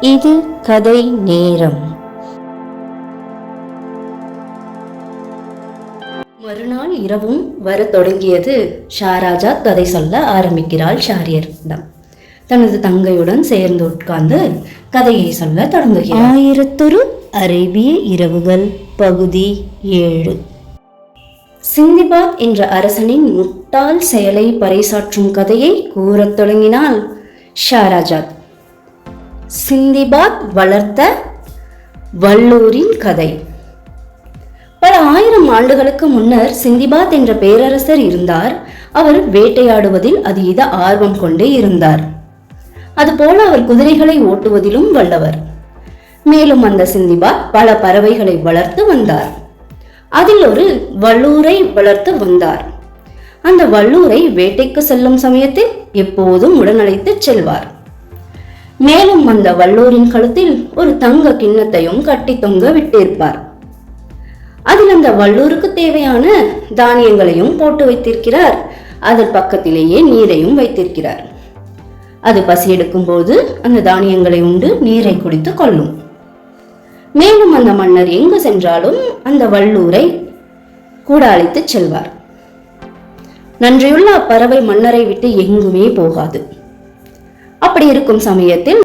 இது கதை நேரம். மறுநாள் இரவும் வரத் தொடங்கியது. ஷாராஜா கதை சொல்ல ஆரம்பிக்கிறாள் ஷாரியரிடம். தனது தங்கையுடன் சேர்ந்து உட்கார்ந்து கதையை சொல்ல தொடங்குகிறார். ஆயிரத்தொரு அரேபிய இரவுகள் பகுதி ஏழு. சிந்திபாத் என்ற அரசனின் முட்டாள் செயலை பறைசாற்றும் கதையை கூறத் தொடங்கினாள் ஷாராஜாத் சிந்திபாத் வளர்த்த வல்லூரின் கதை. பல ஆயிரம் ஆண்டுகளுக்கு முன்னர் சிந்திபாத் என்ற பேரரசர் இருந்தார். அவர் வேட்டையாடுவதில் அதீத ஆர்வம் கொண்டே இருந்தார். அதுபோல அவர் குதிரைகளை ஓட்டுவதிலும் வல்லவர். மேலும் அந்த சிந்திபாத் பல பறவைகளை வளர்த்து வந்தார். அதில் ஒரு வல்லூரை வளர்த்து வந்தார். அந்த வல்லூரை வேட்டைக்கு செல்லும் சமயத்தில் எப்போதும் உடனழைத்து செல்வார். மேலும் அந்த வல்லூரின் கழுத்தில் ஒரு தங்க கிண்ணத்தையும் கட்டி தொங்க விட்டிருப்பார். அதில் அந்த வல்லூருக்கு தேவையான தானியங்களையும் போட்டு வைத்திருக்கிறார். அதன் பக்கத்திலேயே நீரையும் வைத்திருக்கிறார். அது பசி எடுக்கும் போது அந்த தானியங்களை உண்டு நீரை குடித்து கொள்ளும். மேலும் அந்த மன்னர் எங்கு சென்றாலும் அந்த வல்லூரை கூட அழைத்துச் செல்வார். நன்றியுள்ள அப்பறவை மன்னரை விட்டு எங்குமே போகாது. அப்படி இருக்கும் சமயத்தில்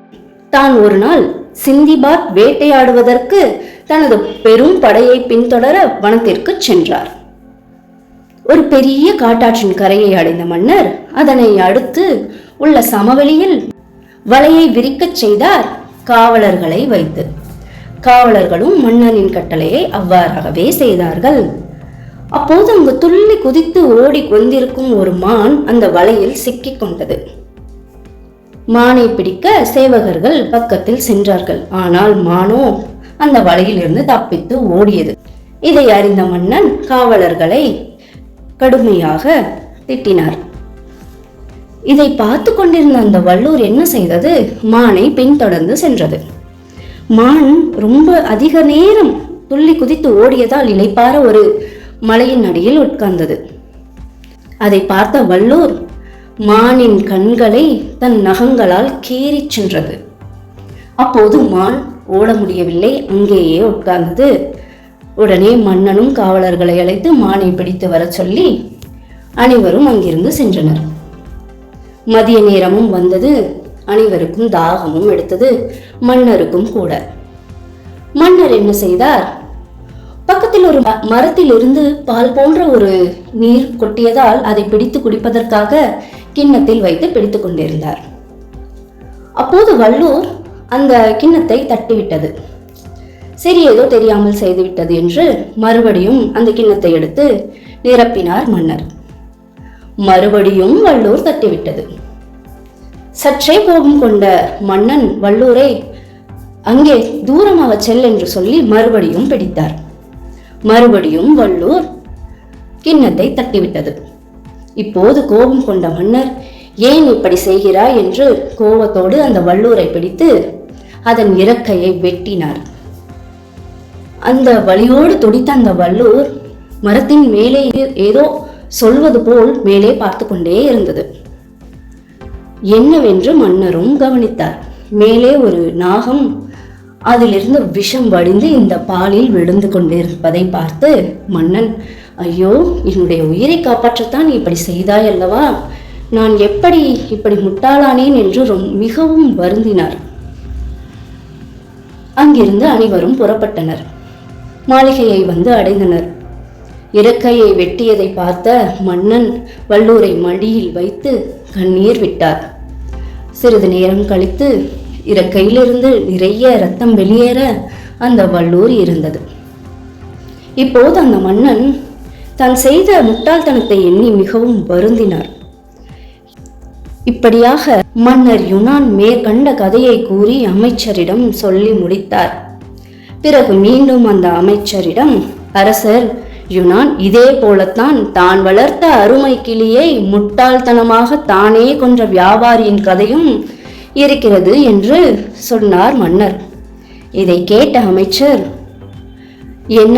தான் ஒரு நாள் சிந்திபாத் வேட்டையாடுவதற்கு தனது பெரும் படையை பின்தொடர வனத்திற்கு சென்றார். ஒரு பெரிய காட்டாற்றின் கரையை அடைந்த மன்னர் அதனை அடுத்து உள்ள சமவெளியில் வலையை விரிக்கச் செய்தார் காவலர்களை வைத்து. காவலர்களும் மன்னனின் கட்டளையை அவ்வாறாகவே செய்தார்கள். அப்போது அங்கு துள்ளி குதித்து ஓடி கொண்டிருக்கும் ஒரு மான் அந்த வலையில் சிக்கிக் கொண்டது. மானை பிடிக்க சேவகர்கள் பக்கத்தில் சென்றார்கள். ஆனால் மானோ அந்த வலையிலிருந்து தப்பித்து ஓடியது. இதை அறிந்த மன்னன் காவலர்களை கடுமையாக திட்டினார். இதை பார்த்து கொண்டிருந்த அந்த வல்லூர் என்ன செய்தது? மானை பின்தொடர்ந்து சென்றது. மான் ரொம்ப அதிக நேரம் துள்ளி குதித்து ஓடியதால் இளைப்பாற ஒரு மலையின் அடியில் உட்கார்ந்தது. அதை பார்த்த வல்லூர் மானின் கண்களை தன் நகங்களால் கீறிச் சென்றது. அப்போது மான் ஓட முடியவில்லை அங்கேயே உட்கார்ந்தது. உடனே மன்னனும் காவலர்களை அழைத்து மானை பிடித்து வரச் சொல்லி அனைவரும் அங்கிருந்து சென்றனர். மதிய நேரமும் வந்தது. அனைவருக்கும் தாகமும் எடுத்தது. மன்னருக்கும் கூட. மன்னர் என்ன செய்தார்? பக்கத்தில் ஒரு ம- மரத்திலிருந்து பால் போன்ற ஒரு நீர் கொட்டியதால் அதை பிடித்து குடிப்பதற்காக கிண்ணத்தில் வைத்து பிடித்து கொண்டிருந்தார். அப்போது வள்ளூர் அந்த கிண்ணத்தை தட்டிவிட்டது. சரி ஏதோ தெரியாமல் செய்துவிட்டது என்று மறுபடியும் அந்த கிண்ணத்தை எடுத்து நிரப்பினார் மன்னர். மறுபடியும் வள்ளூர் தட்டிவிட்டது. சற்றே கோபம் கொண்ட மன்னன் வள்ளூரை அங்கே தூரமாக செல் என்று சொல்லி மறுபடியும் பிடித்தார். மறுபடியும் வள்ளூர் கிண்ணத்தை தட்டிவிட்டது. இப்போது கோபம் கொண்ட மன்னர் ஏன் இப்படி செய்கிறாய்? என்று கோபத்தோடு அந்த வல்லூரை பிடித்து அதன் இறக்கையை வெட்டினார். அந்த வலியோடு துடித்த அந்த வல்லூர் மரத்தின் மேலே ஏதோ சொல்வது போல் மேலே பார்த்து கொண்டே இருந்தது. என்னவென்று மன்னரும் கவனித்தார். மேலே ஒரு நாகம் அதிலிருந்து விஷம் வடிந்து இந்த பாலில் விழுந்து கொண்டிருப்பதை பார்த்து மன்னன் ஐயோ என்னுடைய உயிரை காப்பாற்றத்தான் நீ இப்படி செய்தாய் அல்லவா? நான் எப்படி இப்படி முட்டாளானேன் என்று ரொம் மிகவும் வருந்தினார். அங்கிருந்து அனைவரும் புறப்பட்டனர். மாளிகையை வந்து அடைந்தனர். இறக்கையை வெட்டியதை பார்த்த மன்னன் வல்லூரை மடியில் வைத்து கண்ணீர் விட்டார். சிறிது நேரம் கழித்து இறக்கையிலிருந்து நிறைய ரத்தம் வெளியேற அந்த வல்லூர் இருந்தது. இப்போது அந்த மன்னன் தான் செய்த முட்டாள்தனத்தை எண்ணி மிகவும் வருந்தினார். இப்படியாக மன்னர் யுனான் மேற்கண்ட கதையை கூறி அமைச்சரிடம் சொல்லி முடித்தார். பிறகு மீண்டும் அந்த அமைச்சரிடம் அரசர் யுனான் இதே போலத்தான் தான் வளர்த்த அருமை கிளியை முட்டாள்தனமாக தானே கொன்ற வியாபாரியின் கதையும் இருக்கிறது என்று சொன்னார் மன்னர். இதை கேட்ட அமைச்சர் என்ன?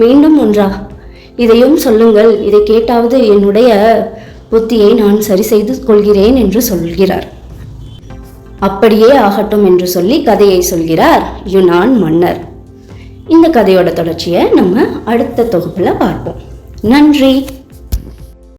மீண்டும் ஒன்றா? இதையும் சொல்லுங்கள். இதை கேட்டாவது என்னுடைய புத்தியை நான் சரி செய்து கொள்கிறேன் என்று சொல்கிறார். அப்படியே ஆகட்டும் என்று சொல்லி கதையை சொல்கிறார் யுனான் மன்னர். இந்த கதையோட தொடர்ச்சியை நம்ம அடுத்த தொகுப்பில் பார்ப்போம். நன்றி.